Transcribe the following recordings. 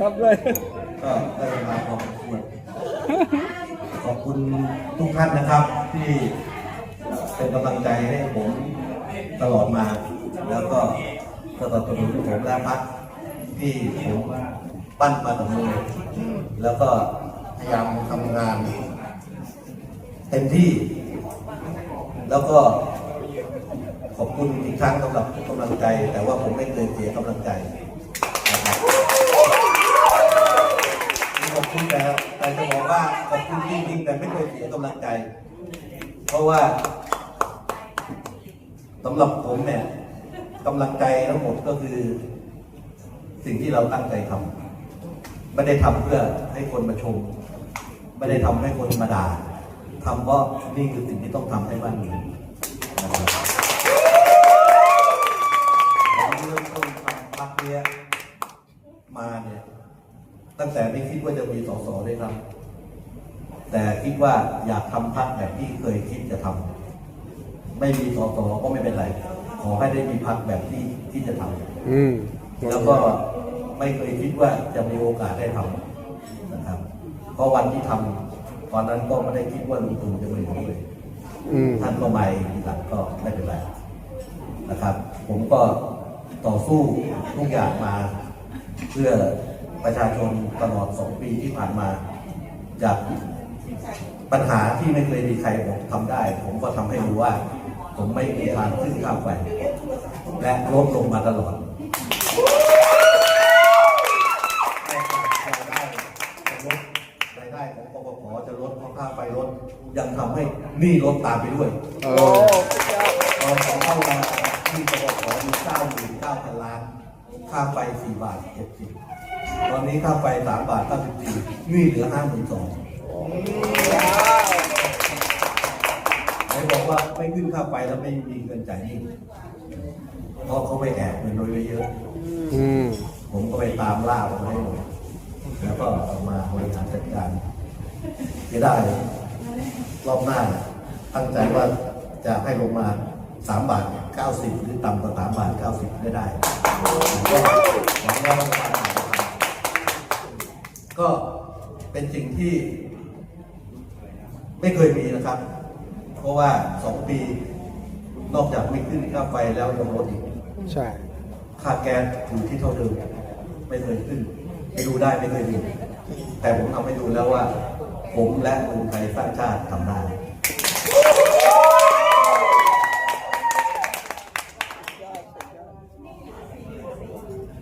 ครับด้วยก็ได้เวลาขอบคุณขอบคุณทุกท่านนะครับที่เป็นกำลังใจให้ผมตลอดมา แล้วก็สนับสนุนผมและพักที่ผมปั้นมากับมือแล้วก็พยายามทำงานเต็มที่ แล้วก็ขอบคุณอีกครั้งสำหรับกกำลังใจ แต่ว่าผมไม่เคยเสียกำลังใจ บอกว่าขอบคุณจริงๆแต่ไม่เคยเสียกำลังใจ เพราะว่าสำหรับผมเนี่ยกำลังใจทั้งหมดก็คือ สิ่งที่เราตั้งใจทำไม่ได้ทำเพื่อให้คนมาชม ไม่ได้ทำให้คนมาด่าทำเพราะนี่คือสิ่งที่ต้องทำให้บ้านเมืองนะครับเริ่มต้นทำพักเนี้ยมาเนี่ย ตั้งแต่ไม่คิดว่าจะมีสสได้ทำ แต่คิดว่าอยากทำพักแบบที่เคยคิดจะทำไม่มีสสก็ไม่เป็นไร ขอให้ได้มีพักแบบที่ที่จะทำอืมแล้วก็ไม่เคยคิดว่าจะมีโอกาสได้ทำนะครับ เพราะวันที่ทำตอนนั้นก็ไม่ได้คิดว่าลุงตู่จะมาอยู่ด้วย อืมท่านก็มาทีหลังก็ไม่เป็นไรนะครับ ผมก็ต่อสู้ทุกอย่างมา เพื่อประชาชนตลอดสองปีที่ผ่านมา จาก ปัญหาที่ไม่เคยมีใครบอกทำได้ ผมก็ทำให้รู้ว่า ผมไม่มีทางขึ้นข้ามไป และลดลงมาตลอดรายได้จะลดรายได้ของกบพจะลดเพราะค่าไฟลดยังทำให้หนี้ลดตามไปด้วยโอ้ตอนของเข้ามาที่กบพมีเก้าหมื่นเก้าพันล้านค่าไฟสี่บาทเจ็ดสิบตอนนี้ค่าไฟสามบาทเก้าสิบสี่หนี้เหลือห้าหมื่นสอง ไหนบอกว่าไม่ขึ้นค่าไฟแล้วไม่มีเงินจ่ายหนี้เพราะเขาไปแอบเงินโดยไว้เยอะอืมผมก็ไปตามล่ามาให้หมดแล้วก็เอามาบริหารจัดการจะได้ รอบหน้า ตั้งใจว่าจะให้ลงมาสามบาทเก้าสิบหรือต่ำกว่าสามบาทเก้าสิบไม่ได้ก็หวังว่ารัฐบาลจะทำก็เป็นสิ่งที่ ไม่เคยมีนะครับ เพราะว่าสองปี นอกจากไม่ขึ้นค่าไฟแล้วยังลดอีกใช่ค่าแก๊สอยู่ที่เท่าเดิมไม่เคยขึ้นไปดูได้ไม่เคยมีแต่ผมทำให้ดูแล้วว่า ผมและคนไทยสร้างชาติทำได้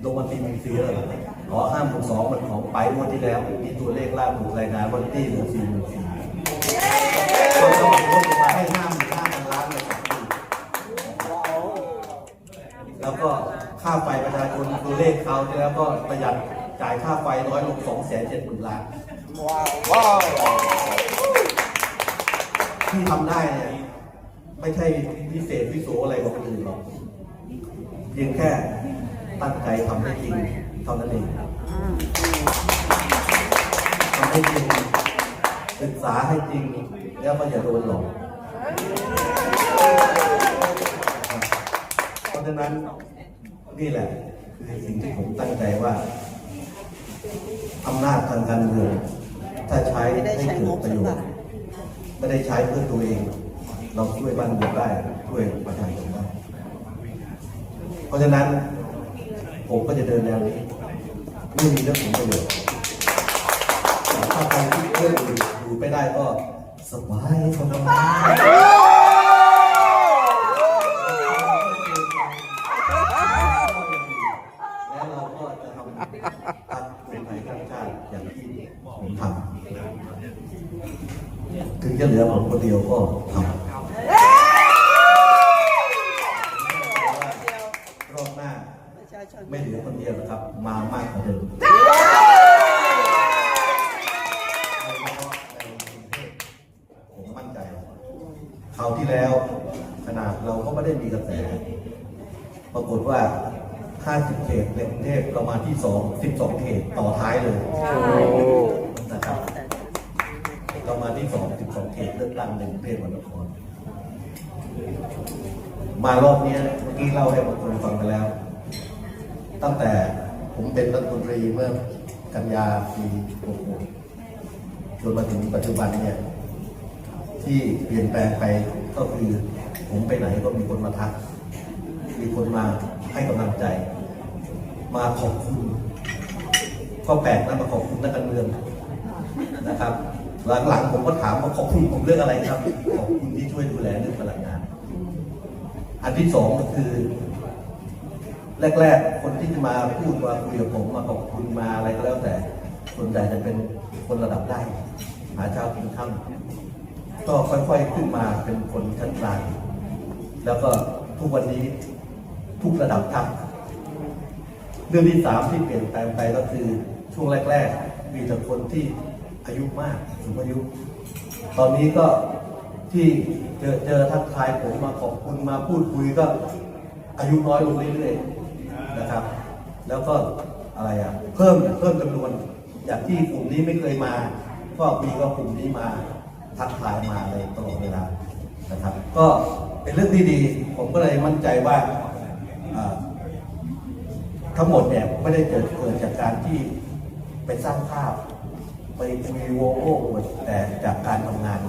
ลงมาตีมีซีแล้วเหรอขอห้ามหกสองมันของไปงวดที่แล้วมีตัวเลขล่าสุดรายงานวันที่หนึ่งสี่หนึ่งสี่ก็ต้องลดลงมาให้ห้าหมื่นห้าพันล้านเลยครับ แล้วก็ค่าไฟประชาชน ตัวเลขเขาที่แล้วก็ประหยัดจ่ายค่าไฟน้อยลง2 7 0 0 0 0ล้านว้าวที่ทำได้เนี่ยไม่ใช่พิเศษพิโสอะไรกว่าคนอื่นหรอกเพียงแค่ตั้งใจทำให้จริงเท่านั้นเองทำให้จริงศึกษาให้จริง แล้วก็อย่าโดนหลอกเพราะฉะนั้นนี่แหละ คือสิ่งที่ผมตั้งใจว่าอำนาจทางการเมืองถ้าใช้ให้เกิดประโยชน์ไม่ได้ใช้เพื่อตัวเอง เราช่วยบ้านเมืองได้ช่วยประชาชนได้เพราะฉะนั้นผมก็จะเดินแนวนี้ไม่มีเรื่องผลประโยชน์ถ้าใครที่เพื่อนอยู่อยู่ไปได้ก็สบายสบายแล้วเราก็จะทำตัดเป็นไทยสร้างชาติอย่างที่ผมทำ ถึง จะเหลือผมคนเดียวก็ทำรอบหน้า ไม่เหลือคนเดียวหรอกครับ มามากกว่าเดิมผมมั่นใจคราวที่แล้วขนาดเราก็ไม่ได้มีกระแส ปรากฏว่า50เขตในกรุงเทพเรามาที่ 2 12 เขตต่อท้ายเลย เรามาที่สองสิบสองเขตเลือกตั้งในกรุงเทพมหานคร มารอบนี้เมื่อกี้เล่าให้บางคนฟังไปแล้ว ตั้งแต่ผมเป็นรัฐมนตรีเมื่อกันยาปี66จนมาถึงปัจจุบันเนี่ยที่เปลี่ยนแปลงไปก็คือผมไปไหนก็มีคนมาทัก มีคนมาให้กำลังใจ มาขอบคุณ ก็แปลกนะมาขอบคุณนักการเมืองนะครับ หลังๆผมก็ถามว่าขอบคุณผมเรื่องอะไรครับขอบคุณที่ช่วยดูแลเรื่องพลังงาน อันที่สองก็คือ แรก ๆ คนที่จะมาพูดมาคุยกับผมมาขอบคุณมาอะไรก็แล้วแต่ส่วนใหญ่จะเป็นคนระดับได้หาเช้ากินค่ำก็ค่อยๆขึ้นมาเป็นคนชั้นกลางแล้วก็ทุกวันนี้ทุกระดับครับเรื่องที่สามที่เปลี่ยนแปลงไปก็คือช่วงแรก ๆ มีแต่คนที่ อายุมากสูงอายุ ตอนนี้ก็ที่เจอเจอทักทายผมมาขอบคุณมาพูดคุยก็อายุน้อยลงเรื่อยๆนะครับ แล้วก็อะไรอะเพิ่มเพิ่มจำนวนจากที่กลุ่มนี้ไม่เคยมา ก็มีก็กลุ่มนี้มาทักทายมาในตลอดเวลานะครับ ก็เป็นเรื่องที่ดีผมก็เลยมั่นใจว่าอ่าทั้งหมดเนี่ยไม่ได้เกิดเกิดจากการที่ไปสร้างภาพ ไปมีโวโอ้อวดแต่จากการทำงาน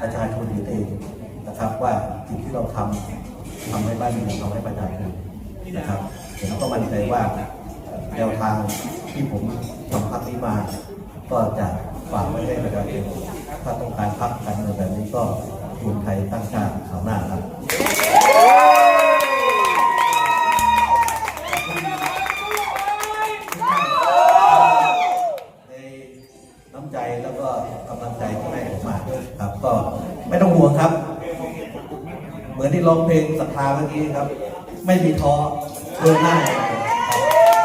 ประชาชนเองนะครับ ว่าสิ่งที่เราทำทำให้บ้านเมืองทำให้ประชาชนนะครับผมก็มั่นใจว่าแนวทางที่ผมทำพักนี้มา ก็จะฝากไว้ให้ประชาชนถ้าต้องการพักการเมืองแบบนี้ก็รวมไทยตั้งชาติข่าวหน้าครับ ร้องเพลงศรัทธาเมื่อกี้ครับ ไม่มีท้อเดินหน้าอย่าย